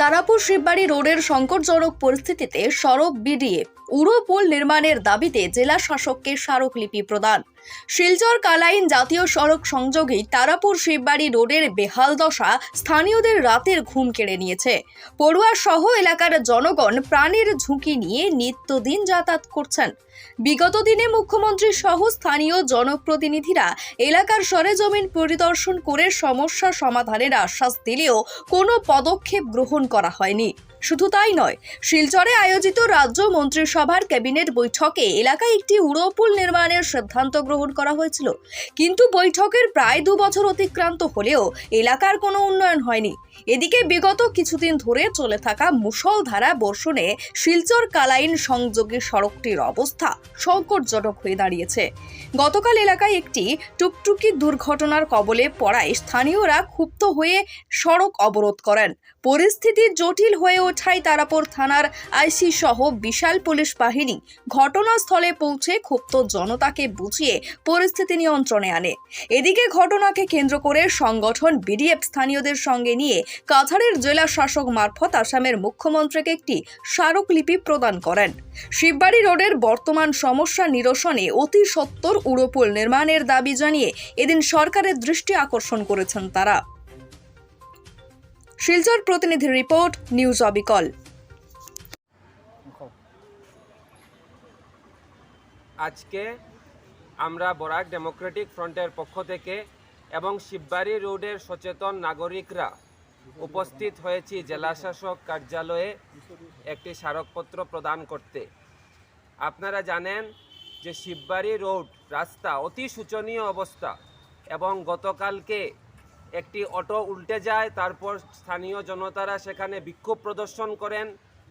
তারাপুর শিববাড়ি রোডের সংকটজনক পরিস্থিতিতে সরব বিডিএ। উড়ো পুল নির্মাণের দাবিতে জেলা শাসককে স্মারকলিপি প্রদান। শিলচর কালাইন জাতীয় সড়ক সংযোগী তারাপুর শিববাড়ি রোডের বেহাল দশা স্থানীয়দের রাতের ঘুম কেড়ে নিয়েছে। পড়ুয়া সহ এলাকার জনগণ প্রাণের ঝুঁকি নিয়ে নিত্যদিন যাতায়াত করছেন। বিগত দিনে মুখ্যমন্ত্রী সহ স্থানীয় জনপ্রতিনিধিরা এলাকার সরেজমিন পরিদর্শন করে সমস্যা সমাধানের আশ্বাস দিলেও কোনো পদক্ষেপ গ্রহণ করা হয়নি। শুধু তাই নয়, শিলচরে আয়োজিত রাজ্য মন্ত্রিসভার ক্যাবিনেট বৈঠকে এলাকায় একটি উড়োপুল নির্মাণের সিদ্ধান্ত গ্রহণ করা হয়েছিল। কিন্তু বৈঠকের প্রায় দু বছর অতিক্রান্ত হলেও এলাকার কোনো উন্নয়ন হয়নি। এদিকে বিগত কিছুদিন ধরে চলে থাকা মুষলধারা বর্ষণে শিলচর কালাইন সংযোগী সড়কটির অবস্থা সংকটজনক হয়ে দাঁড়িয়েছে। গতকাল এলাকায় একটি টুকটুকি দুর্ঘটনার কবলে পড়ায় স্থানীয়রা ক্ষুব্ধ হয়ে সড়ক অবরোধ করেন। পরিস্থিতি জটিল হয়ে ওঠায় তারাপুর থানার আইসি সহ বিশাল পুলিশ বাহিনী ঘটনাস্থলে পৌঁছে ক্ষুব্ধ জনতাকে বুঝিয়ে পরিস্থিতি নিয়ন্ত্রণে আনে। এদিকে ঘটনাকে কেন্দ্র করে সংগঠন বিডিএফ স্থানীয়দের সঙ্গে নিয়ে কাছাড়ের জেলা শাসক মারফত আসামের মুখ্যমন্ত্রীকে একটি স্মারকলিপি প্রদান করেন। শিববাড়ি রোডের বর্তমান সমস্যা নিরসনে অতি সত্বর উড়োপুল নির্মাণের দাবি জানিয়ে এদিন সরকারের দৃষ্টি আকর্ষণ করেছেন তারা। শিলচর প্রতিনিধি রিপোর্ট, নিউজ অবিকল। আজকে আমরা বরাক ডেমোক্রেটিক ফ্রন্টের পক্ষ থেকে এবং শিববাড়ি রোডের সচেতন নাগরিকরা উপস্থিত হয়েছি জেলাশাসক কার্যালয়ে একটি স্মারকপত্র প্রদান করতে। আপনারা জানেন যে শিববাড়ি রোড রাস্তা অতি শোচনীয় অবস্থা এবং গতকালকে একটি অটো উল্টে যায়, তারপর স্থানীয় জনতারা সেখানে বিক্ষোভ প্রদর্শন করেন,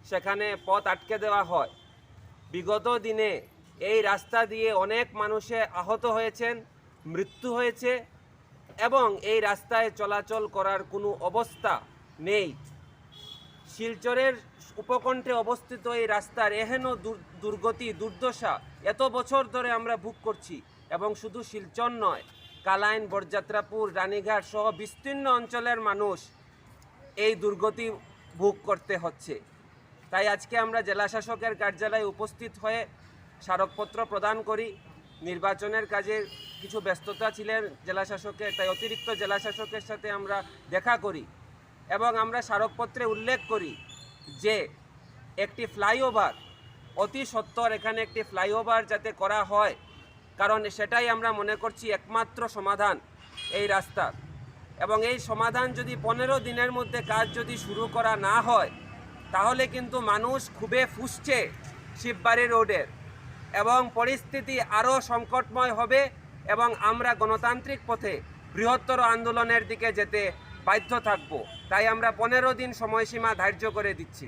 সেখানে পথ আটকে দেওয়া হয়। বিগত দিনে এই রাস্তা দিয়ে অনেক মানুষে আহত হয়েছেন, মৃত্যু হয়েছে এবং এই রাস্তায় চলাচল করার কোনো অবস্থা নেই। শিলচরের উপকণ্ঠে অবস্থিত এই রাস্তার এহেন দুর- দুর্গতি, দুর্দশা এত বছর ধরে আমরা ভোগ করছি এবং শুধু শিলচর নয়, কালাইন, বরযাত্রাপুর, রানীঘাট সহ বিস্তীর্ণ অঞ্চলের মানুষ এই দুর্গতি ভোগ করতে হচ্ছে। তাই আজকে আমরা জেলা শাসকের কার্যালয়ে উপস্থিত হয়ে স্মারকপত্র প্রদান করি। নির্বাচনের কাজে কিছু ব্যস্ততা ছিলেন জেলা শাসকের তাই অতিরিক্ত জেলা শাসকের সাথে আমরা দেখা করি এবং আমরা স্মারকপত্রে উল্লেখ করি যে একটি ফ্লাইওভার, অতি সত্বর এখানে একটি ফ্লাইওভার যাতে করা হয়, কারণ সেটাই আমরা মনে করছি একমাত্র সমাধান এই রাস্তার এবং এই সমাধান যদি পনেরো দিনের মধ্যে কাজ যদি শুরু করা না হয়, তাহলে কিন্তু মানুষ খুবই ফুসছে শিববাড়ি রোডের। এবং পরিস্থিতি আরও সংকটময় হবে এবং আমরা গণতান্ত্রিক পথে বৃহত্তর আন্দোলনের দিকে যেতে বাধ্য থাকব। তাই আমরা পনেরো দিন সময়সীমা ধার্য করে দিচ্ছি।